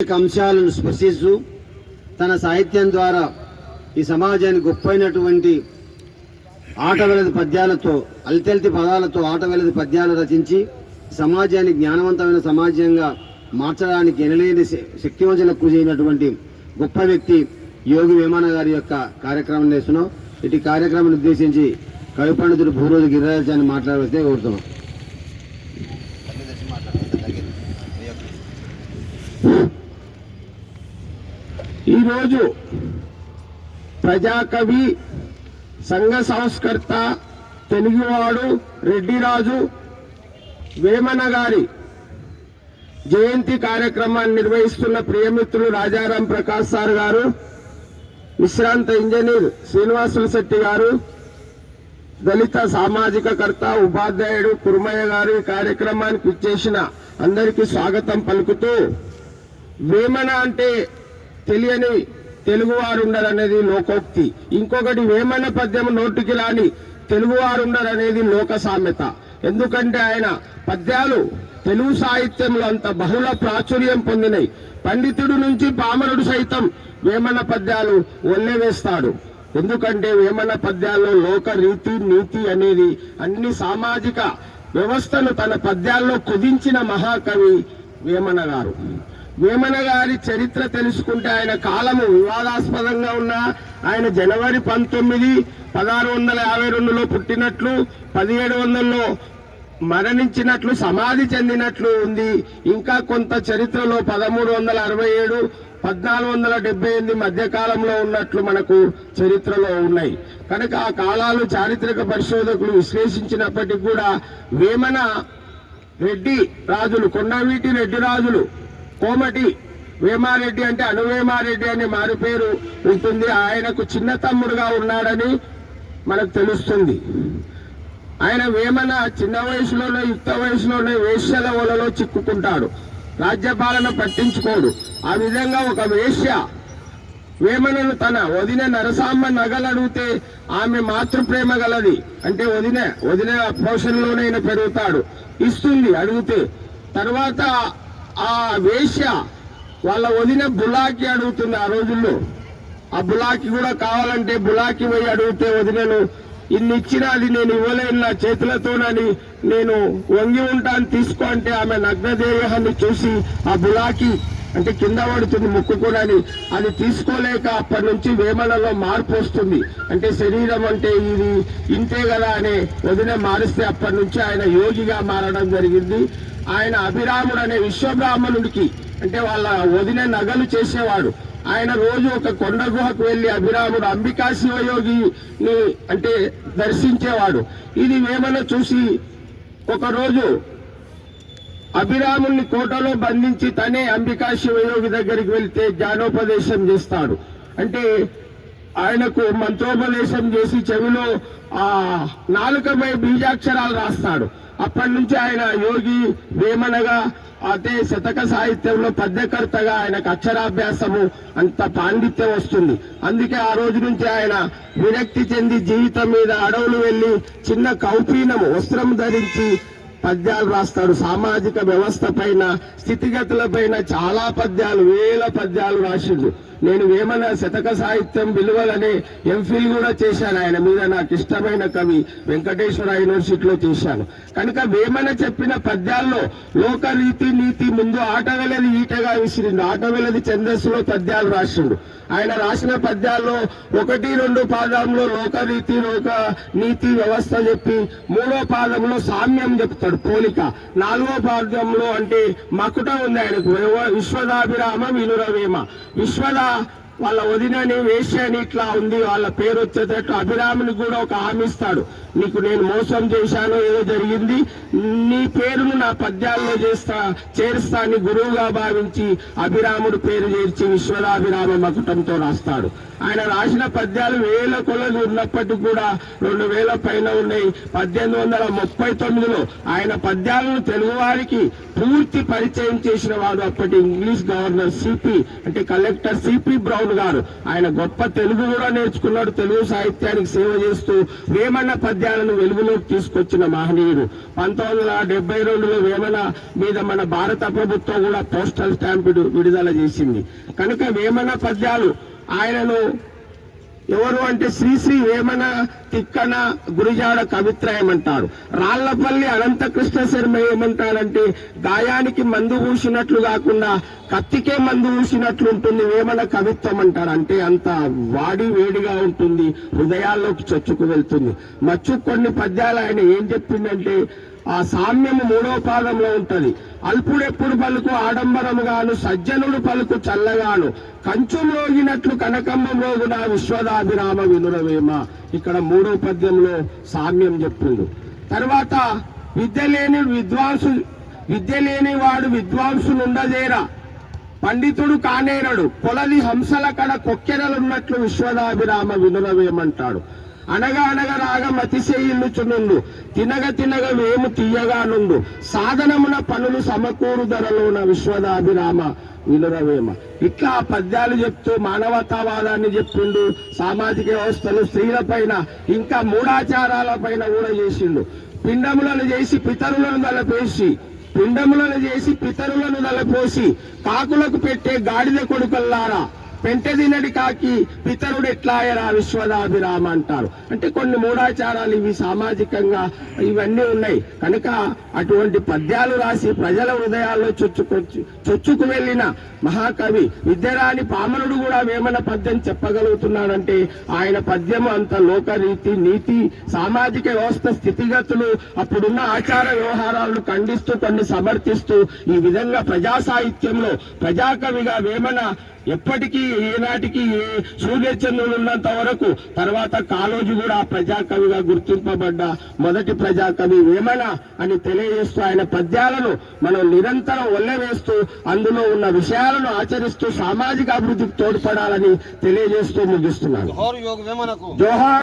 అంశాలను స్పృశిస్తూ తన సాహిత్యం ద్వారా ఈ సమాజానికి గొప్పైనటువంటి ఆటవెలది పద్యాలతో అల్తెల్తి పదాలతో ఆటవెలది పద్యాలు రచించి సమాజాన్ని జ్ఞానవంతమైన సమాజంగా మార్చడానికి ఎనలేని శక్తివంతుల కృషి అయినటువంటి గొప్ప వ్యక్తి యోగి వేమన గారి యొక్క కార్యక్రమం చేస్తున్నాం ఇటు కార్యక్రమాన్ని ఉద్దేశించి కవి పండితుడు భూరోజు గిరిరాజాన్ని మాట్లాడితే కోరుతున్నాం. ఈరోజు ప్రజాకవి సంఘ సంస్కర్త తెలుగువాడు రెడ్డిరాజు వేమన గారి జయంతి కార్యక్రమాన్ని నిర్వహిస్తున్న ప్రియమిత్రులు రాజారాం ప్రకాష్ సార్ గారు విశ్రాంత ఇంజనీర్ శ్రీనివాసుల శెట్టి గారు దళిత సామాజిక కర్త ఉపాధ్యాయుడు కురుమయ్య గారు ఈ కార్యక్రమానికి ఇచ్చేసిన అందరికీ స్వాగతం పలుకుతూ వేమన అంటే తెలియని తెలుగువారు ఉండరనేది లోకోక్తి. ఇంకొకటి వేమన పద్యం నోటికి రాని తెలుగువారు ఉండరనేది లోక సామెత. ఎందుకంటే ఆయన పద్యాలు తెలుగు సాహిత్యంలో అంత బహుళ ప్రాచుర్యం పొందినాయి పండితుడు నుంచి పామరుడు సైతం వేమన పద్యాలు ఒల్లెవేస్తాడు ఎందుకంటే వేమన పద్యాల్లో లోక రీతి నీతి అనేది అన్ని సామాజిక వ్యవస్థను తన పద్యాల్లో కుదించిన మహాకవి వేమన గారు. వేమన గారి చరిత్ర తెలుసుకుంటే ఆయన కాలము వివాదాస్పదంగా ఉన్న ఆయన జనవరి పంతొమ్మిది పదహారు వందల యాభై రెండులో పుట్టినట్లు పదిహేడు వందల్లో మరణించినట్లు సమాధి చెందినట్లు ఉంది. ఇంకా కొంత చరిత్రలో పదమూడు వందల అరవై ఏడు పద్నాలుగు వందల డెబ్బై ఎనిమిది మధ్యకాలంలో ఉన్నట్లు మనకు చరిత్రలో ఉన్నాయి. కనుక ఆ కాలాలు చారిత్రక పరిశోధకులు విశ్లేషించినప్పటికీ కూడా వేమన రెడ్డి రాజులు కొండవీటి రెడ్డి రాజులు కోమటి వేమారెడ్డి అంటే అనువేమారెడ్డి అనే మారు పేరు ఉంటుంది. ఆయనకు చిన్న తమ్ముడుగా ఉన్నాడని మనకు తెలుస్తుంది. ఆయన వేమన చిన్న వయసులోనే యుక్త వయసులోనే వేశ్యల వలలో చిక్కుకుంటాడు. రాజ్యపాలన పట్టించుకోడు. ఆ విధంగా ఒక వేశ్య వేమనను తన వదిన నరసామ్మ నగలు అడిగితే ఆమె మాతృప్రేమ గలది. అంటే వదిన వదిన పోషణలోనే పెరుగుతాడు. ఇస్తుంది అడిగితే తర్వాత ఆ వేశ్య వాళ్ళ వదిన బులాకి అడుగుతుంది ఆ రోజుల్లో. ఆ బులాకి కూడా కావాలంటే బులాకి పోయి అడిగితే వదినను ఇన్ని ఇచ్చినా అది నేను ఇవ్వలేను నా చేతులతోనని నేను వంగి ఉంటాను తీసుకో అంటే ఆమె నగ్నదేహాన్ని చూసి ఆ బులాకి అంటే కింద పడుతుంది ముక్కుకునని. అది తీసుకోలేక అప్పటి నుంచి వేమలలో మార్పు వస్తుంది. అంటే శరీరం అంటే ఇది ఇంతే కదా అనే వదిన మారిస్తే అప్పటి నుంచి ఆయన యోగిగా మారడం జరిగింది. ఆయన అభిరాముడు అనే విశ్వబ్రాహ్మణుడికి అంటే వాళ్ళ వదిన నగలు చేసేవాడు. ఆయన రోజు ఒక కొండ గుహకు వెళ్ళి అభిరాముడు అంబికా శివయోగిని అంటే దర్శించేవాడు. ఇది వేమన చూసి ఒకరోజు అభిరాముని కోటలో బంధించి తనే అంబికా శివయోగి దగ్గరికి వెళ్తే జ్ఞానోపదేశం చేస్తాడు. అంటే ఆయనకు మంత్రోపదేశం చేసి చెవిలో ఆ నాలుకపై బీజాక్షరాలు రాస్తాడు. అప్పటి నుంచి ఆయన యోగి వేమనగా అదే శతక సాహిత్యంలో పద్యకర్తగా ఆయనకు అక్షరాభ్యాసము అంత పాండిత్యం వస్తుంది. అందుకే ఆ రోజు నుంచి ఆయన విరక్తి చెంది జీవితం మీద అడవులు వెళ్ళి చిన్న కౌపీనము వస్త్రం ధరించి పద్యాలు రాస్తాడు సామాజిక వ్యవస్థ పైన స్థితిగతుల పైన చాలా పద్యాలు వేల పద్యాలు రాసిండు. నేను వేమన శతక సాహిత్యం విలువలనే ఎంఫిల్ కూడా చేశాను ఆయన మీద. నాకు ఇష్టమైన కవి వెంకటేశ్వర యూనివర్సిటీలో చేశాను. కనుక వేమన చెప్పిన పద్యాల్లో లోకరీతి నీతి ముందు ఆటవెలది ఈటగా విసిరిండు. ఆట ఛందస్సులో పద్యాలు రాసిండు. ఆయన రాసిన పద్యాల్లో ఒకటి రెండు పాదంలో లోకరీతి లోక నీతి వ్యవస్థ చెప్పి మూడో పాదంలో సామ్యం చెప్తాడు పోలిక. నాలుగో పాదంలో అంటే మకుట ఉంది ఆయనకు. విశ్వదాభిరామ వినురవేమ. విశ్వద వాళ్ళ వదినని వేష్యని ఇట్లా ఉంది వాళ్ళ పేరు వచ్చేటట్టు అభిరాముని కూడా ఒక హామీ ఇస్తాడు. నీకు నేను మోసం చేశాను ఏదో జరిగింది నీ పేరును నా పద్యాల్లో చేస్తా చేరుస్తా అని గురువుగా భావించి అభిరాముడు పేరు చేర్చి విశ్వరాభిరామ మకుటంతో రాస్తాడు. ఆయన రాసిన పద్యాలు వేల కొలది ఉన్నప్పటికీ కూడా రెండు వేల పైన ఉన్నాయి. పద్దెనిమిది వందల ముప్పై తొమ్మిదిలో ఆయన పద్యాలను తెలుగువారికి పూర్తి పరిచయం చేసిన వాడు అప్పటి ఇంగ్లీష్ గవర్నర్ సిపి అంటే కలెక్టర్ సిపి బ్రౌన్ రామమోహన్ గారు. ఆయన గొప్ప తెలుగు కూడా నేర్చుకున్నాడు. తెలుగు సాహిత్యానికి సేవ చేస్తూ వేమన్న పద్యాలను వెలుగులోకి తీసుకొచ్చిన మహనీయుడు. పంతొమ్మిది వందల డెబ్బై రెండులో వేమన మీద మన భారత ప్రభుత్వం కూడా పోస్టల్ స్టాంపు విడుదల చేసింది. కనుక వేమన పద్యాలు ఆయనను ఎవరు అంటే శ్రీశ్రీ వేమన తిక్కన గురిజాడ కవిత్రయం అంటారు రాళ్ళపల్లి అనంతకృష్ణ శర్మ ఏమంటాడంటే గాయానికి మందు పూసినట్లు కాకుండా కత్తికే మందు పూసినట్లు ఉంటుంది వేమన కవిత్వం అంటాడు అంటే అంత వాడి వేడిగా ఉంటుంది హృదయాల్లోకి చొచ్చుకు వెళ్తుంది. మచ్చు కొన్ని పద్యాలు ఆయన ఏం చెప్పిందంటే ఆ సామ్యము మూడవ పాదంలో ఉంటుంది. అల్పుడెప్పుడు పలుకు ఆడంబరముగాను సజ్జనుడు పలుకు చల్లగాను కంచు మోగినట్లు కనకమ్మ నా విశ్వదాభిరామ వినురవేమ ఇక్కడ మూడో పద్యంలో సామ్యం చెప్తుంది తర్వాత విద్య లేని విద్వాంసు విద్య లేని వాడు విద్వాంసునుండదేరా పండితుడు కానేరడు. కొలది హంసల కడ కొక్కెరలున్నట్లు విశ్వదాభిరామ వినురవేమంటాడు అనగా అనగా రాగా మతిశయిల్లుచునుండు తినగ తినగ వేము తీయగా నుండు సాధనమున పనులు సమకూరు ధరలోన విశ్వదాభిరామ వినురవేమ ఇట్లా ఆ పద్యాలు చెప్తూ మానవతావాదాన్ని చెప్పిండు సామాజిక వ్యవస్థలు స్త్రీల పైన ఇంకా మూఢాచారాల పైన కూడా చేసిండు. పిండములను చేసి పితరులను తలపేసి పిండములను చేసి పితరులను తలపోసి కాకులకు పెట్టే గాడిద కొడుకల్లారా పెంటదినడి కాకి పితరుడు ఎట్లాయరా విశ్వదాభిరామ అంటారు అంటే కొన్ని మూఢాచారాలు ఇవి సామాజికంగా ఇవన్నీ ఉన్నాయి. కనుక అటువంటి పద్యాలు రాసి ప్రజల హృదయాల్లో చొచ్చుకొచ్చి చొచ్చుకు వెళ్ళిన మహాకవి విద్యరాని పామనుడు కూడా వేమన పద్యం చెప్పగలుగుతున్నాడంటే ఆయన పద్యము అంత లోకరీతి నీతి సామాజిక వ్యవస్థ స్థితిగతులు అప్పుడున్న ఆచార వ్యవహారాలను ఖండిస్తూ కొన్ని సమర్థిస్తూ ఈ విధంగా ప్రజా సాహిత్యంలో ప్రజాకవిగా వేమన ఎప్పటికీ ఏనాటికి ఏ సూర్యచంద్రుడు ఉన్నంత వరకు తర్వాత కాలోజీ కూడా ప్రజాకవిగా గుర్తింపబడ్డ మొదటి ప్రజాకవి వేమన అని తెలియజేస్తూ ఆయన పద్యాలను మనం నిరంతరం ఒల్లవేస్తూ అందులో ఉన్న విషయాలను ఆచరిస్తూ సామాజిక అభివృద్ధికి తోడ్పడాలని తెలియజేస్తూ ముగిస్తున్నాను. జోహార్